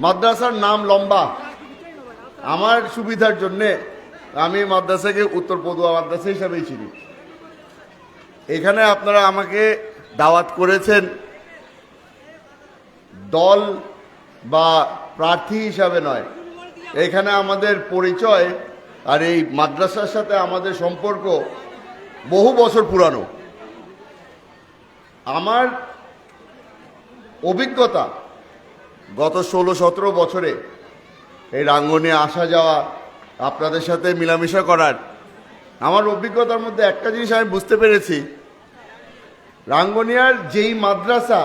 মাদ্রাসার নাম লম্বা। আমার সুবিধার জন্যে আমি মাদ্রাসাকে উত্তর পদুয়া মাদ্রাসা হিসাবেই চিনি। এখানে আপনারা আমাকে দাওয়াত করেছেন দল বা প্রার্থী হিসাবে নয়। এখানে আমাদের পরিচয় আর এই মাদ্রাসার সাথে আমাদের সম্পর্ক বহু বছর পুরানো। আমার অভিজ্ঞতা গত ষোলো সতেরো বছরে এই রাঙ্গনে আসা যাওয়া, আপনাদের সাথে মিলামিশা করার, আমার অভিজ্ঞতার মধ্যে একটা জিনিস আমি বুঝতে পেরেছি। রাঙ্গনিয়ার যেই মাদ্রাসা,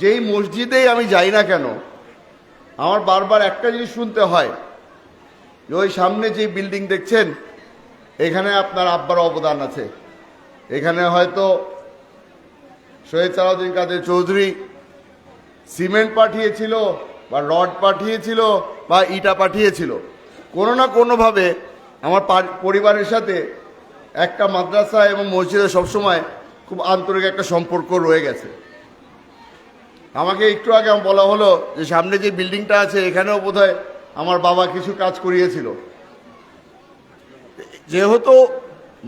যেই মসজিদেই আমি যাই না কেন, আমার বারবার একটা জিনিস শুনতে হয়। যে ওই সামনে যে বিল্ডিং দেখছেন, এখানে আপনার আব্বার অবদান আছে। এখানে হয়তো শহীদ সালাউদ্দিন কাদের চৌধুরী সিমেন্ট পাঠিয়েছিল বা রড পাঠিয়েছিল বা ইটা পাঠিয়েছিল। কোনো না কোনোভাবে আমার পরিবারের সাথে একটা মাদ্রাসা এবং মসজিদে সবসময় খুব আন্তরিক একটা সম্পর্ক রয়ে গেছে। আমাকে একটু আগে বলা হলো যে সামনে যে বিল্ডিংটা আছে, এখানেও বোধহয় আমার বাবা কিছু কাজ করিয়েছিল। যেহেতু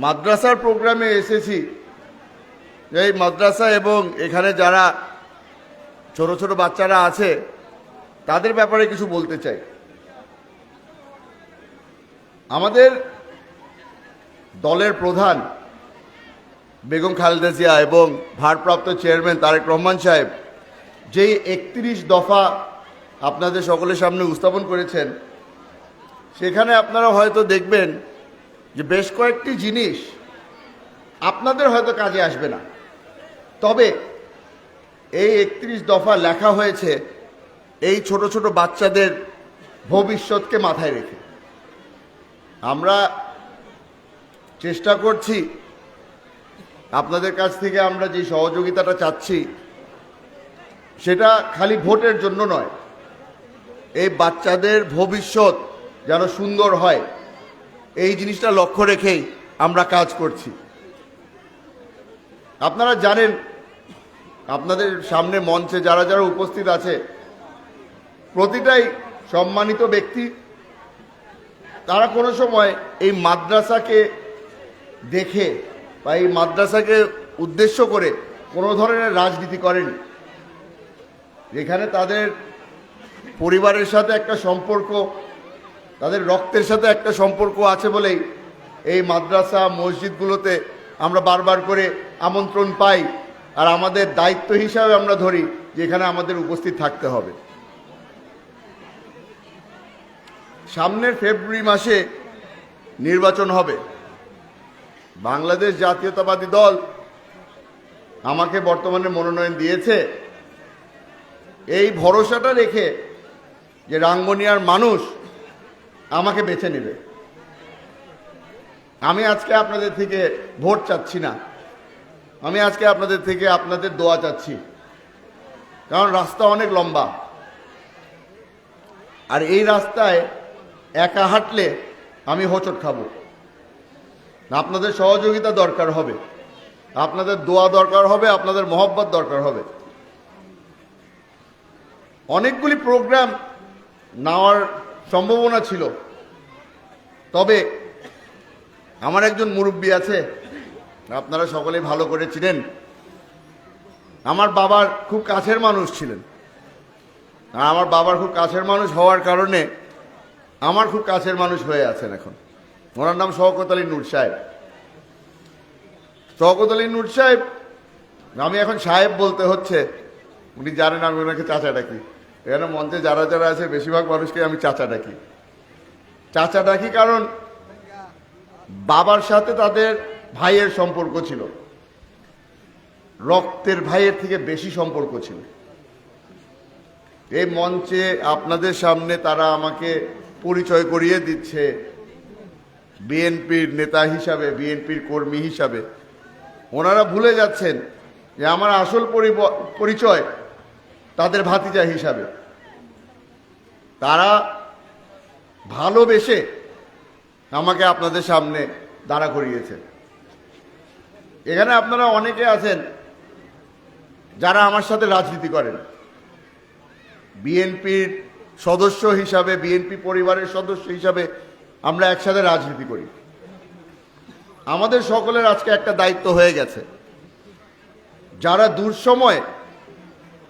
মাদ্রাসার প্রোগ্রামে এসেছি, এই মাদ্রাসা এবং এখানে যারা ছোট ছোট বাচ্চারা আছে, তাদের ব্যাপারে কিছু বলতে চাই। আমাদের দলের প্রধান বেগম খালেদা জিয়া এবং ভারপ্রাপ্ত চেয়ারম্যান তারেক রহমান সাহেব যেই একত্রিশ দফা আপনাদের সকলের সামনে উপস্থাপন করেছেন, সেখানে আপনারা হয়তো দেখবেন যে বেশ কয়েকটি জিনিস আপনাদের হয়তো কাজে আসবে না। তবে এই একত্রিশ দফা লেখা হয়েছে এই ছোট ছোট বাচ্চাদের ভবিষ্যৎকে মাথায় রেখে। আমরা চেষ্টা করছি, আপনাদের কাছ থেকে আমরা যে সহযোগিতাটা চাচ্ছি, সেটা খালি ভোটের জন্য নয়। এই বাচ্চাদের ভবিষ্যৎ যেন সুন্দর হয়, এই জিনিসটা লক্ষ্য রেখেই আমরা কাজ করছি। আপনারা জানেন আপনাদের সামনে মঞ্চে যারা যারা উপস্থিত আছে, প্রতিটাই সম্মানিত ব্যক্তি। তারা কোনো সময় এই মাদ্রাসাকে দেখে বা এই মাদ্রাসাকে উদ্দেশ্য করে কোনো ধরনের রাজনীতি করেনি। যেখানে তাদের পরিবারের সাথে একটা সম্পর্ক, তাদের রক্তের সাথে একটা সম্পর্ক আছে বলেই এই মাদ্রাসা মসজিদগুলোতে আমরা বারবার করে আমন্ত্রণ পাই। আর আমাদের দায়িত্ব হিসাবে আমরা ধরি যে এখানে আমাদের উপস্থিত থাকতে হবে। সামনের ফেব্রুয়ারি মাসে নির্বাচন হবে। বাংলাদেশ জাতীয়তাবাদী দল আমাকে বর্তমানে মনোনয়ন দিয়েছে। এই ভরসাটা রেখে যে রাঙ্গনিয়ার মানুষ আমাকে বেছে নেবে। আমি আজকে আপনাদের থেকে ভোট চাচ্ছি না। আমি আজকে আপনাদের থেকে আপনাদের দোয়া চাচ্ছি। কারণ রাস্তা অনেক লম্বা। আর এই রাস্তায় একা হাঁটলে আমি হোঁচট খাব। আপনাদের সহযোগিতা দরকার হবে। আপনাদের দোয়া দরকার হবে, আপনাদের মহব্বত দরকার হবে। অনেকগুলি প্রোগ্রাম নেওয়ার সম্ভাবনা ছিল। তবে আমার একজন মুরব্বী আছে আপনারা সকলেই ভালো করে চিনেন। আমার বাবার খুব কাছের মানুষ ছিলেন। আমার বাবার খুব কাছের মানুষ হওয়ার কারণে আমার খুব কাছের মানুষ হয়ে আছেন এখন। ওনার নাম শওকত আলী নূর সাহেব। শওকত আলী নূর সাহেব, আমি এখন সাহেব বলতে হচ্ছে, উনি জানেন আমি ওনাকে চাচা ডাকি। এখানে মঞ্চে যারা যারা আছে, বেশিরভাগ মানুষকে আমি চাচা ডাকি। চাচা ডাকি কারণ বাবার সাথে তাদের ভাইয়ের সম্পর্ক ছিল। রক্তের ভাইয়ের থেকে বেশি সম্পর্ক ছিল। এই মঞ্চে আপনাদের সামনে তারা আমাকে পরিচয় করিয়ে দিচ্ছে। বিএনপির নেতা হিসাবে, বিএনপির কর্মী হিসাবে। ওনারা ভুলে যাচ্ছেন যে আমার আসল পরিচয় তাদের ভাতিজা হিসাবে। তারা ভালোবেসে আমাকে আপনাদের সামনে দাঁড়া করিয়েছে। এখানে আপনারা অনেকে আছেন যারা আমার সাথে রাজনীতি করেন। বিএনপির সদস্য হিসাবে, বিএনপি পরিবারের সদস্য হিসাবে আমরা একসাথে রাজনীতি করি। আমাদের সকলের আজকে একটা দায়িত্ব হয়ে গেছে। যারা দুঃসময়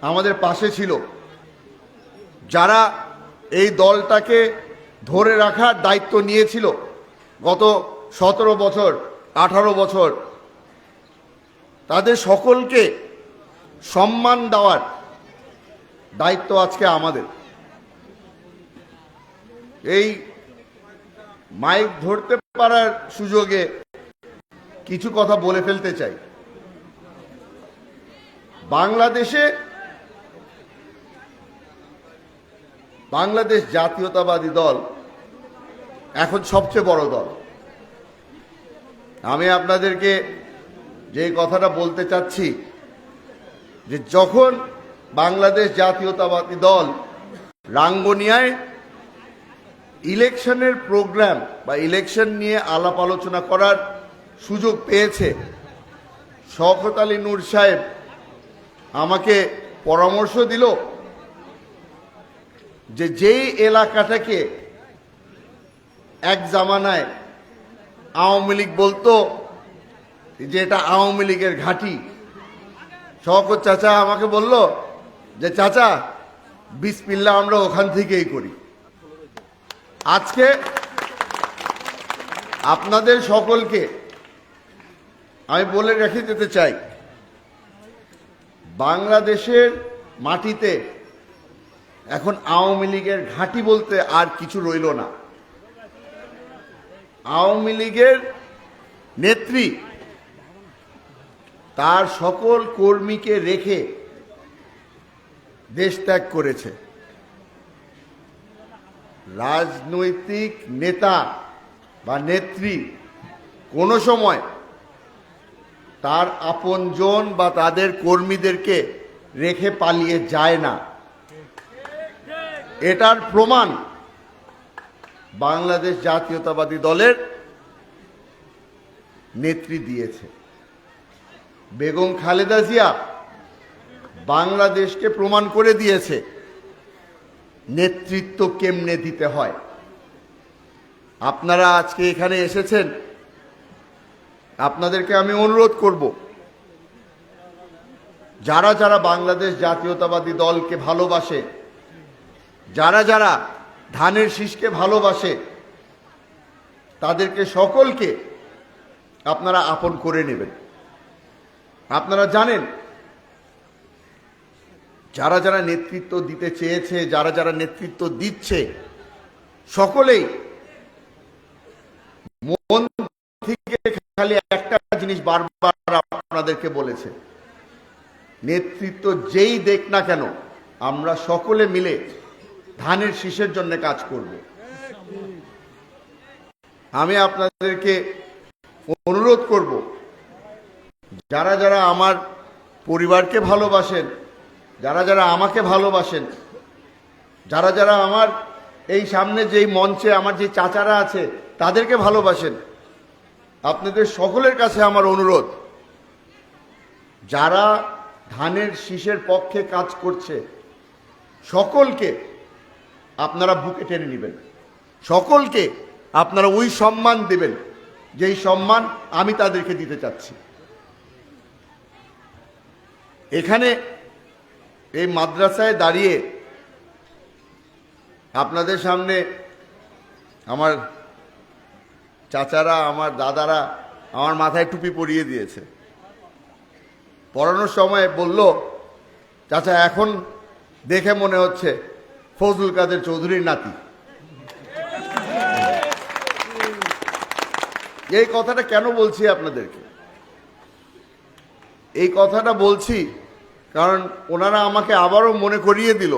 আমাদের পাশে ছিল, যারা এই দলটাকে ধরে রাখার দায়িত্ব নিয়েছিল, গত সতেরো বছর, আঠারো বছর তাদের সকলকে সম্মান দেওয়ার দায়িত্ব আজকে আমাদের। এই মাইক ধরতে পারার সুযোগে কিছু কথা বলে ফেলতে চাই। বাংলাদেশে বাংলাদেশ জাতীয়তাবাদী দল এখন সবচেয়ে বড় দল। আমি আপনাদেরকে যে কথাটা বলতে চাচ্ছি, যে যখন বাংলাদেশ জাতীয়তাবাদী দল রাঙ্গনিয়ায় ইলেকশনের প্রোগ্রাম বা ইলেকশন নিয়ে আলাপ আলোচনা করার সুযোগ পেয়েছে, শওকত আলী নূর সাহেব আমাকে পরামর্শ দিল যে যেই এলাকাটাকে এক জামানায় আওয়ামী লীগ বলতো যে এটা আওয়ামী লীগের ঘাঁটি। শওকত চাচা আমাকে বলল যে, চাচা বিসমিল্লা আমরা ওখান থেকেই করি। আজকে আপনাদের সকলকে আমি বলে রেখে যেতে চাই, বাংলাদেশের মাটিতে এখন আওয়ামী লীগের ঘাঁটি বলতে আর কিছু রইল না। আওয়ামী লীগের নেত্রী তার সকল কর্মীকে রেখে দেশ ত্যাগ করেছে। রাজনৈতিক নেতা বা নেত্রী কোনো সময় তার আপনজন বা তাদের কর্মীদেরকে রেখে পালিয়ে যায় না। এটার প্রমাণ বাংলাদেশ জাতীয়তাবাদী দলের নেত্রী দিয়েছে। বেগম খালেদা জিয়া বাংলাদেশকে প্রমাণ করে দিয়েছে নেতৃত্ব কেমনে দিতে হয়। আপনারা আজকে এখানে এসেছেন। আপনাদেরকে আমি অনুরোধ করব, যারা যারা বাংলাদেশ জাতীয়তাবাদী দলকে ভালোবাসে, যারা যারা ধানের শীষকে ভালোবাসে, তাদেরকে সকলকে আপনারা আপন করে নেবেন। আপনারা জানেন, যারা যারা নেতৃত্ব দিতে চেয়েছে, যারা যারা নেতৃত্ব দিচ্ছে, সকলেই মন থেকে খালি একটা জিনিস বারবার আপনাদেরকে বলেছে। নেতৃত্ব যেই দেখ না কেন, আমরা সকলে মিলে ধানের শীষের জন্য কাজ করব। আমি আপনাদেরকে অনুরোধ করব যারা যারা আমার পরিবারকে ভালোবাসেন, যারা যারা আমাকে ভালোবাসেন, যারা যারা আমার এই সামনে যেই মঞ্চে আমার যে চাচারা আছে, তাদেরকে ভালোবাসেন, আপনাদের সকলের কাছে আমার অনুরোধ, যারা ধানের শীষের পক্ষে কাজ করছে, সকলকে আপনারা বুকে টেনে নেবেন, সকলকে আপনারা ওই সম্মান দেবেন, যেই সম্মান আমি তাদেরকে দিতে চাচ্ছি। এখানে এই মাদ্রাসায় দাঁড়িয়ে আপনাদের সামনে আমার চাচারা, আমার দাদারা আমার মাথায় টুপি পরিয়ে দিয়েছে। পড়ানোর সময় বলল, চাচা, এখন দেখে মনে হচ্ছে ফজলুল কাদের চৌধুরীর নাতি। এই কথাটা কেন বলছি আপনাদেরকে? এই কথাটা বলছি কারণ ওনারা আমাকে আবারও মনে করিয়ে দিল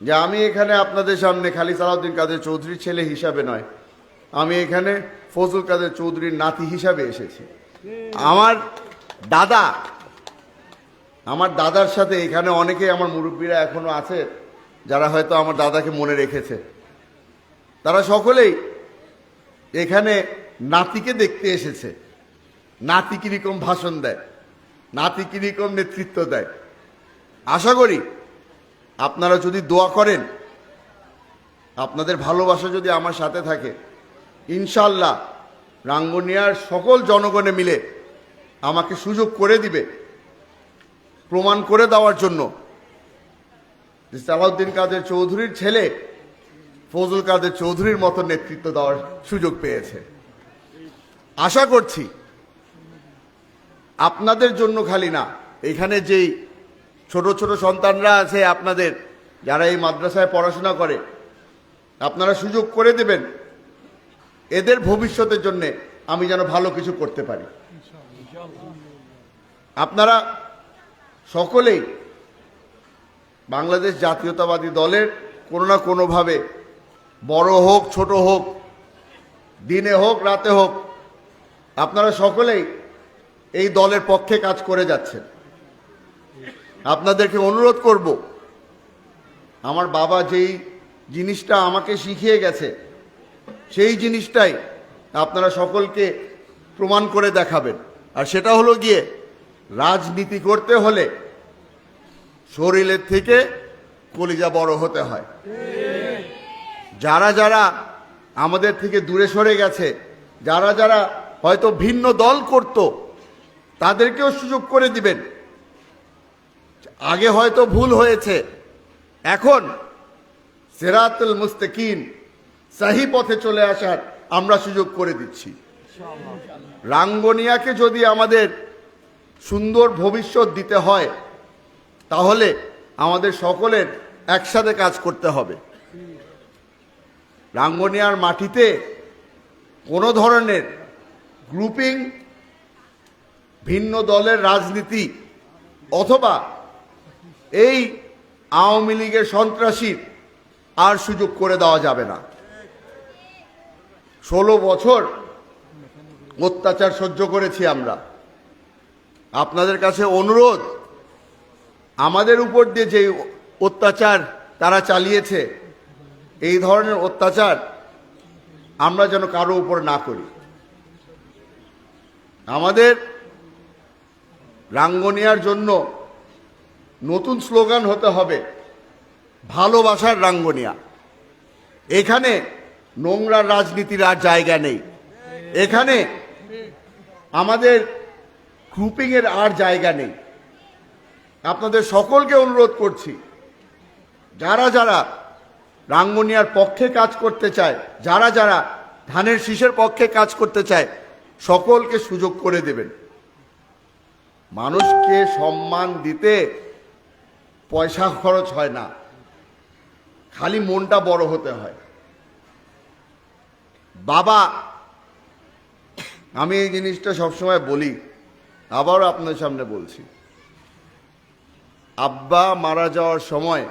যে আমি এখানে আপনাদের সামনে খালি সালাউদ্দিন কাদের চৌধুরীর ছেলে হিসাবে নয়, আমি এখানে ফজল কাদের চৌধুরীর নাতি হিসাবে এসেছি। আমার দাদা, আমার দাদার সাথে এখানে অনেকেই আমার মুরব্বীরা এখনও আছে, যারা হয়তো আমার দাদাকে মনে রেখেছে। তারা সকলেই এখানে নাতিকে দেখতে এসেছে। নাতি কীরকম ভাষণ দেয়? নাতি কীরকম নেতৃত্ব দেয়? আশা করি আপনারা যদি দোয়া করেন, আপনাদের ভালোবাসা যদি আমার সাথে থাকে ইনশাল্লাহ রাঙ্গুনিয়ার সকল জনগণে মিলে আমাকে সুযোগ করে দিবে, প্রমাণ করে দেওয়ার জন্য। সালাউদ্দিন কাদের চৌধুরীর ছেলে ফজল কাদের চৌধুরীর মতো নেতৃত্ব দেওয়ার সুযোগ পেয়েছে। আশা করছি আপনাদের জন্য খালি না। এখানে যেই ছোট ছোট সন্তানরা আছে আপনাদের, যারা এই মাদ্রাসায় পড়াশোনা করে, আপনারা সুযোগ করে দেবেন এদের ভবিষ্যতের জন্য আমি যেন ভালো কিছু করতে পারি। আপনারা সকলেই বাংলাদেশ জাতীয়তাবাদী দলের কোনো না কোনোভাবে বড় হোক, ছোট হোক, দিনে হোক, রাতে হোক, আপনারা সকলেই এই দলের পক্ষে কাজ করে যাচ্ছেন আপনাদেরকে অনুরোধ করব, আমার বাবা যেই জিনিসটা আমাকে শিখিয়ে গেছে, সেই জিনিসটাই আপনারা সকলকে প্রমাণ করে দেখাবেন। আর সেটা হলো গিয়ে, রাজনীতি করতে হলে শরীরের থেকে কলিজা বড় হতে হয়। যারা যারা আমাদের থেকে দূরে সরে গেছে, যারা যারা হয়তো ভিন্ন দল করত তাদেরকেও সুযোগ করে দিবেন। আগে হয়তো ভুল হয়েছে। এখন সেরাতুল মুস্তাকিন সাহি পথে চলে আসার আমরা সুযোগ করে দিচ্ছি। রাঙ্গনিয়াকে যদি আমাদের সুন্দর ভবিষ্যৎ দিতে হয়, তাহলে আমাদের সকলের একসাথে কাজ করতে হবে। রাঙ্গনিয়ার মাটিতে কোনো ধরনের গ্রুপিং ভিন্ন দলের রাজনীতি অথবা এই আওয়ামী লীগের সন্ত্রাসীর আর সুযোগ করে দেওয়া যাবে না। ষোলো বছর অত্যাচার সহ্য করেছি আমরা। আপনাদের কাছে অনুরোধ, আমাদের উপর দিয়ে যে অত্যাচার তারা চালিয়েছে, এই ধরনের অত্যাচার আমরা যেন কারও উপর না করি। আমাদের রাঙ্গনিয়ার জন্য নতুন স্লোগান হতে হবে, ভালোবাসার রাঙ্গনিয়া। এখানে নোংরা রাজনীতির আর জায়গা নেই। এখানে আমাদের গ্রুপিংয়ের আর জায়গা নেই। আপনাদের সকলকে অনুরোধ করছি, যারা যারা রাঙ্গনিয়ার পক্ষে কাজ করতে চায়, যারা যারা ধানের শীষের পক্ষে কাজ করতে চায়, সকলকে সুযোগ করে দেবেন। মানুষকে সম্মান দিতে পয়সা খরচ হয় না। খালি মনটা বড় হতে হয়। বাবা, আমি এই জিনিসটা সবসময় বলি, আবারও আপনার সামনে বলছি। আব্বা মারা যাওয়ার সময়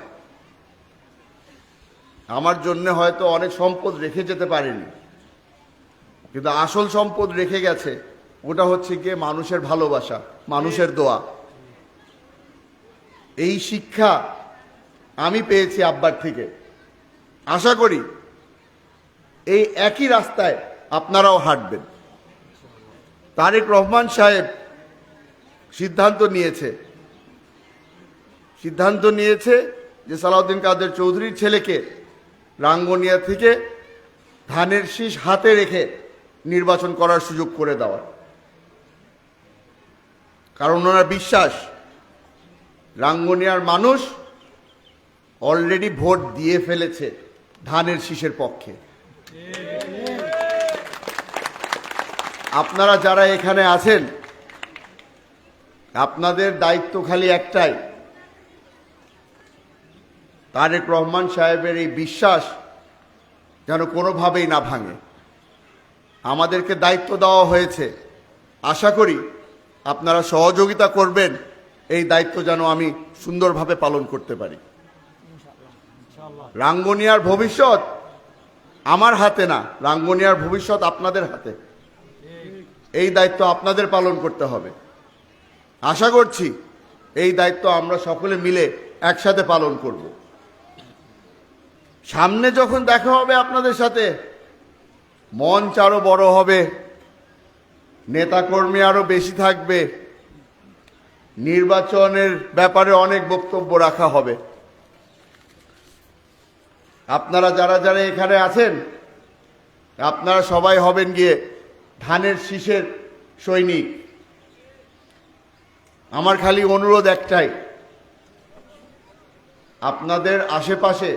আমার জন্য হয়তো অনেক সম্পদ রেখে যেতে পারেনি, কিন্তু আসল সম্পদ রেখে গেছে, ওটা হচ্ছে গিয়ে মানুষের ভালোবাসা। মানুষের দোয়া। এই শিক্ষা আমি পেয়েছি আব্বার থেকে। আশা করি এই একই রাস্তায় আপনারাও হাঁটবেন। তারেক রহমান সাহেব সিদ্ধান্ত নিয়েছে। সিদ্ধান্ত নিয়েছে যে সালাউদ্দিন কাদের চৌধুরীর ছেলেকে রাঙ্গনিয়া থেকে ধানের শীষ হাতে রেখে নির্বাচন করার সুযোগ করে দেওয়া কারণ ওনার বিশ্বাস, রাঙ্গনিয়ার মানুষ অলরেডি ভোট দিয়ে ফেলেছে ধানের শীষের পক্ষে। আপনারা যারা এখানে আছেন, আপনাদের দায়িত্ব খালি একটাই। তারেক রহমান সাহেবের এই বিশ্বাস যেন কোনোভাবেই না ভাঙে। আমাদেরকে দায়িত্ব দেওয়া হয়েছে। আশা করি আপনারা সহযোগিতা করবেন, এই দায়িত্ব যেন আমি সুন্দরভাবে পালন করতে পারি। রাঙ্গনিয়ার ভবিষ্যৎ আমার হাতে না, রাঙ্গনিয়ার ভবিষ্যৎ আপনাদের হাতে। এই দায়িত্ব আপনাদের পালন করতে হবে। আশা করছি এই দায়িত্ব আমরা সকলে মিলে একসাথে পালন করব। সামনে যখন দেখা হবে আপনাদের সাথে, মঞ্চ আরও বড় হবে। নেতাকর্মী আরও বেশি থাকবে। নির্বাচনের ব্যাপারে অনেক বক্তব্য রাখা হবে। আপনারা যারা যারা এখানে আছেন, আপনারা সবাই হবেন গিয়ে ধানের শীষের সৈনিক। আমার খালি অনুরোধ একটাই, আপনাদের আশেপাশে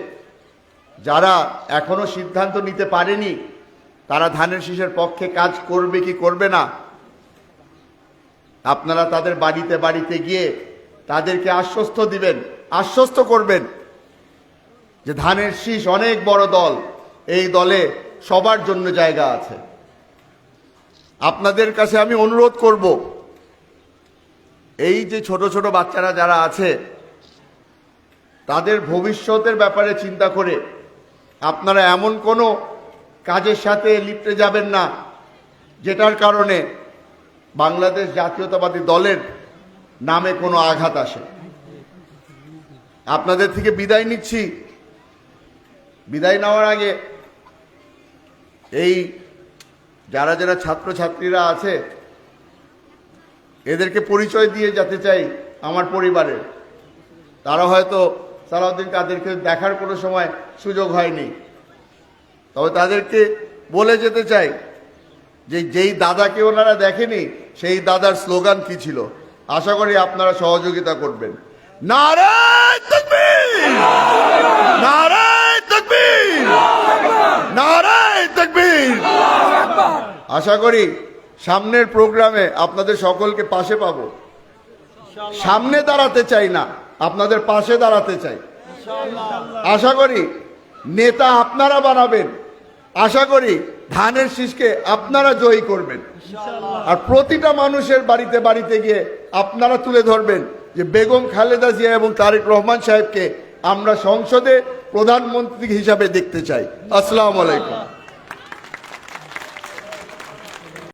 যারা এখনও সিদ্ধান্ত নিতে পারেনি, তারা ধানের শীষের পক্ষে কাজ করবে কি করবে না আপনারা তাদের বাড়িতে বাড়িতে গিয়ে তাদেরকে আশ্বস্ত দিবেন, আশ্বস্ত করবেন যে ধানের শীষ অনেক বড় দল, এই দলে সবার জন্য জায়গা আছে। আপনাদের কাছে আমি অনুরোধ করব, এই যে ছোট ছোট বাচ্চারা যারা আছে, তাদের ভবিষ্যতের ব্যাপারে চিন্তা করে, আপনারা এমন কোনো কাজের সাথে লিপ্তে যাবেন না, যেটার কারণে বাংলাদেশ জাতীয়তাবাদী দলের নামে কোনো আঘাত আসে। আপনাদের থেকে বিদায় নিচ্ছি। বিদায় নেওয়ার আগে এই যারা যারা ছাত্রছাত্রীরা আছে, এদেরকে পরিচয় দিয়ে যেতে চাই আমার পরিবারের। তারা হয়তো সালাউদ্দিন তাদেরকে দেখার কোনো সময় সুযোগ হয়নি। তবে তাদেরকে বলে যেতে চাই যে যেই দাদাকে ওনারা দেখেনি, সেই দাদার স্লোগান কি ছিল? আশা করি আপনারা সহযোগিতা করবেন। নারায় নারায় নারায় আশা করি সামনের প্রোগ্রামে আপনাদের সকলকে পাশে পাব। সামনে দাঁড়াতে চাই না, আপনাদের পাশে দাঁড়াতে চাই। আশা করি নেতা আপনারা বানাবেন। আশা করি ধানের শীষকে আপনারা জয়ী করবেন। আর প্রতিটা মানুষের বাড়িতে বাড়িতে গিয়ে আপনারা তুলে ধরবেন যে বেগম খালেদা জিয়া এবং তারেক রহমান সাহেবকে আমরা সংসদে প্রধানমন্ত্রী হিসাবে দেখতে চাই। আসসালামু আলাইকুম।